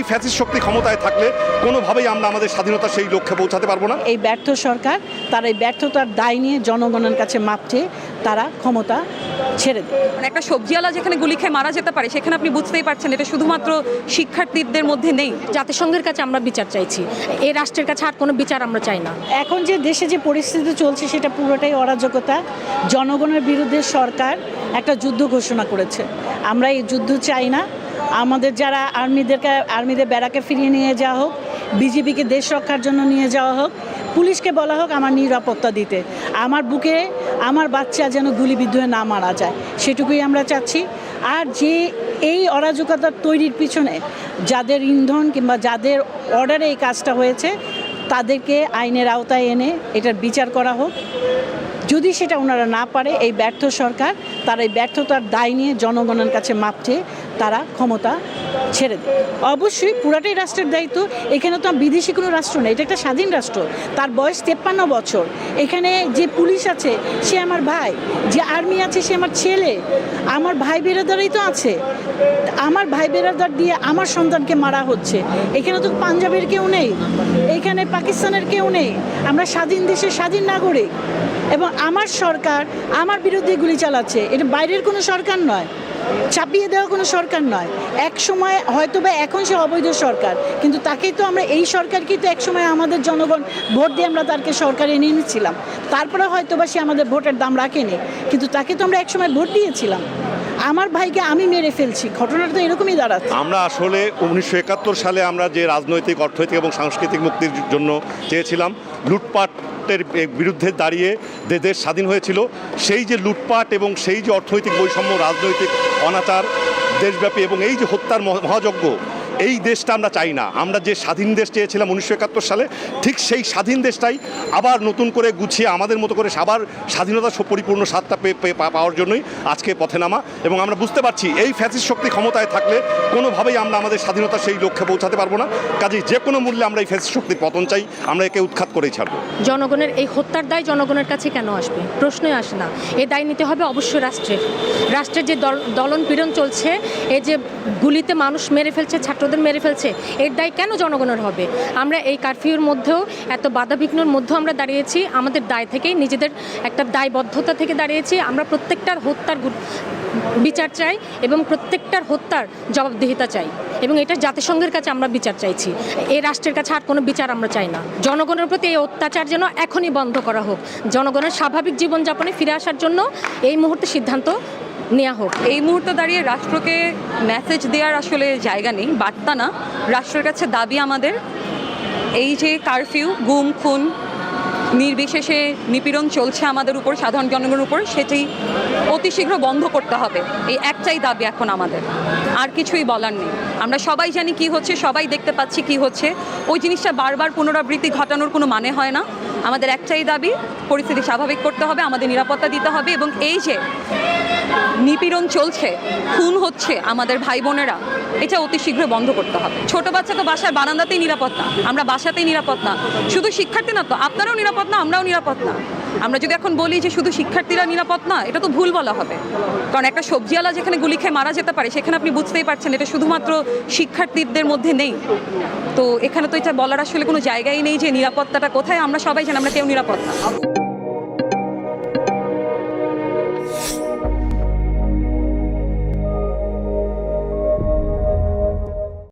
এই ফ্যাসিস্ট শক্তি ক্ষমতায় থাকলে কোনোভাবেই আমরা আমাদের স্বাধীনতা সেই লক্ষ্যে পৌঁছাতে পারব না। এই ব্যর্থ সরকার তার এই ব্যর্থতার দায় নিয়ে জনগণের কাছে মাপ চেয়ে তারা ক্ষমতা ছেড়ে দেয় মানে একটা সবজিওয়ালা যেখানে গুলি খেয়ে মারা যেতে পারে সেখানে আপনি বুঝতেই পারছেন এটা শুধুমাত্র শিক্ষার্থীদের মধ্যে নেই জাতিসংঘের কাছে আমরা বিচার চাইছি। এই রাষ্ট্রের কাছে আর কোনো বিচার আমরা চাই না। এখন যে দেশে যে পরিস্থিতি চলছে সেটা পুরোটাই অরাজকতা। জনগণের বিরুদ্ধে সরকার একটা যুদ্ধ ঘোষণা করেছে। আমরা এই যুদ্ধ চাই না আমাদের যারা আর্মিদেরকে, আর্মিদের বেড়াকে ফিরিয়ে নিয়ে যাওয়া হোক বিজেপিকে দেশ রক্ষার জন্য নিয়ে যাওয়া হোক, পুলিশকে বলা হোক আমার নিরাপত্তা দিতে। আমার বুকে আমার বাচ্চা যেন গুলিবিদ্ধ হয়ে না মারা যায়, সেটুকুই আমরা চাচ্ছি। আর যে এই অরাজকতা তৈরির পিছনে যাদের ইন্ধন কিংবা যাদের অর্ডারে এই কাজটা হয়েছে, তাদেরকে আইনের আওতায় এনে এটার বিচার করা হোক। যদি সেটা ওনারা না পারে, এই ব্যর্থ সরকার তার এই ব্যর্থতার দায় নিয়ে জনগণের কাছে মাপ চেয়ে তারা ক্ষমতা ছেড়ে দেয়। অবশ্যই পুরাটাই রাষ্ট্রের দায়িত্ব। এখানে তো বিদেশি কোনো রাষ্ট্র নেই, এটা একটা স্বাধীন রাষ্ট্র। তার বয়স তেপ্পান্ন বছর। এখানে যে পুলিশ আছে, সে আমার ভাই। যে আর্মি আছে, সে আমার ছেলে। আমার ভাই বেরাদারই তো আছে। আমার ভাই বেরাদার দিয়ে আমার সন্তানকে মারা হচ্ছে। এখানে তো পাঞ্জাবের কেউ নেই। এখানে পাকিস্তানের কেউ নেই। আমরা স্বাধীন দেশের স্বাধীন নাগরিক। এবং আমার সরকার আমার বিরুদ্ধে গুলি চালাচ্ছে। এটা বাইরের কোনো সরকার নয়। চাপিয়ে দেওয়া কোনো সরকার নয়। এক সময় হয়তো বা এখন সে অবৈধ সরকার, কিন্তু তাকেই তো আমরা, এই সরকারকেই তো এক সময় আমাদের জনগণ ভোট দিয়ে আমরা তাকে সরকারে এনে নিয়েছিলাম তারপরে হয়তো বা সে আমাদের ভোটের দাম রাখেনি, কিন্তু তাকে তো আমরা এক সময় ভোট দিয়েছিলাম। আমার ভাইকে আমি মেরে ফেলছি। ঘটনাটা তো এরকমই দাঁড়াচ্ছে। আমরা আসলে উনিশশো একাত্তর সালে আমরা যে রাজনৈতিক, অর্থনৈতিক এবং সাংস্কৃতিক মুক্তির জন্য চেয়েছিলাম, লুটপাটের বিরুদ্ধে দাঁড়িয়ে দেশ স্বাধীন হয়েছিল, সেই যে লুটপাট এবং সেই যে অর্থনৈতিক বৈষম্য, রাজনৈতিক অনাচার, দেশব্যাপী এবং এই যে হত্যার মহা- মহাযজ্ঞ এই দেশটা আমরা চাই না। আমরা যে স্বাধীন দেশ চেয়েছিলাম উনিশশো একাত্তর সালে, ঠিক সেই স্বাধীন দেশটাই আবার নতুন করে গুছিয়ে আমাদের মতো করে আবার স্বাধীনতা পরিপূর্ণ স্বাদটা পাওয়ার জন্যই আজকে পথে নামা এবং আমরা বুঝতে পারছি এই ফ্যাসিস শক্তি ক্ষমতায় থাকলে কোনোভাবেই আমরা আমাদের স্বাধীনতা সেই লক্ষ্যে পৌঁছাতে পারব না। কাজেই যে কোনো মূল্যে আমরা এই ফ্যাসিস শক্তির পতন চাই, আমরা একে উৎখাত করেই ছাড়বো। জনগণের এই হত্যার দায় জনগণের কাছে কেন আসবে? প্রশ্নই আসে না। এই দায় নিতে হবে অবশ্যই রাষ্ট্রের। রাষ্ট্রের যে দল দলন পীড়ন চলছে এই যে গুলিতে মানুষ মেরে ফেলছে ছাত্রদের মেরে ফেলছে, এর দায় কেন জনগণের হবে? আমরা এই কারফিউর মধ্যেও, এত বাধাবিঘ্নর মধ্যেও আমরা দাঁড়িয়েছি, আমাদের দায় থেকেই, নিজেদের একটা দায়বদ্ধতা থেকে দাঁড়িয়েছি, আমরা প্রত্যেকটার হত্যার বিচার চাই এবং প্রত্যেকটার হত্যার জবাবদিহিতা চাই এবং এটা জাতিসংঘের কাছে আমরা বিচার চাইছি। এই রাষ্ট্রের কাছে আর কোনো বিচার আমরা চাই না। জনগণের প্রতি এই অত্যাচার যেন এখনই বন্ধ করা হোক। জনগণের স্বাভাবিক জীবনযাপনে ফিরে আসার জন্য এই মুহূর্তে সিদ্ধান্ত নেওয়া হোক। এই মুহূর্তে দাঁড়িয়ে রাষ্ট্রকে মেসেজ দেওয়ার আসলে জায়গা নেই, বার্তা না। রাষ্ট্রের কাছে দাবি আমাদের, এই যে কারফিউ গুম, খুন, নির্বিশেষে নিপীড়ন চলছে আমাদের উপর, সাধারণ জনগণের উপর, সেটি অতি শীঘ্র বন্ধ করতে হবে। এই একটাই দাবি এখন আমাদের। আর কিছুই বলার নেই। আমরা সবাই জানি কি হচ্ছে, সবাই দেখতে পাচ্ছি কি হচ্ছে। ওই জিনিসটা বারবার পুনরাবৃত্তি ঘটানোর কোনো মানে হয় না। আমাদের একটাই দাবি, পরিস্থিতি স্বাভাবিক করতে হবে, আমাদের নিরাপত্তা দিতে হবে এবং এই যে নিপীড়ন চলছে, খুন হচ্ছে আমাদের ভাই বোনেরা এটা অতি শীঘ্র বন্ধ করতে হবে। ছোট বাচ্চা তো বাসার বারান্দাতেই নিরাপত্তা, আমরা বাসাতেই নিরাপত্তা। শুধু শিক্ষার্থী না তো, আপনারাও নিরাপত্তা আমরাও নিরাপত্তা আমরা যদি এখন বলি যে শুধু শিক্ষার্থীরা নিরাপদ না, এটা তো ভুল বলা হবে। কারণ একটা সবজিওয়ালা যেখানে গুলি খেয়ে মারা যেতে পারে, সেখানে আপনি বুঝতেই পারছেন এটা শুধুমাত্র শিক্ষার্থীদের মধ্যে নেই। তো এখানে তো এটা বলার আসলে কোনো জায়গাই নেই যে নিরাপত্তাটা কোথায়, আমরা সবাই জানি, আমরা কেউ নিরাপদ না।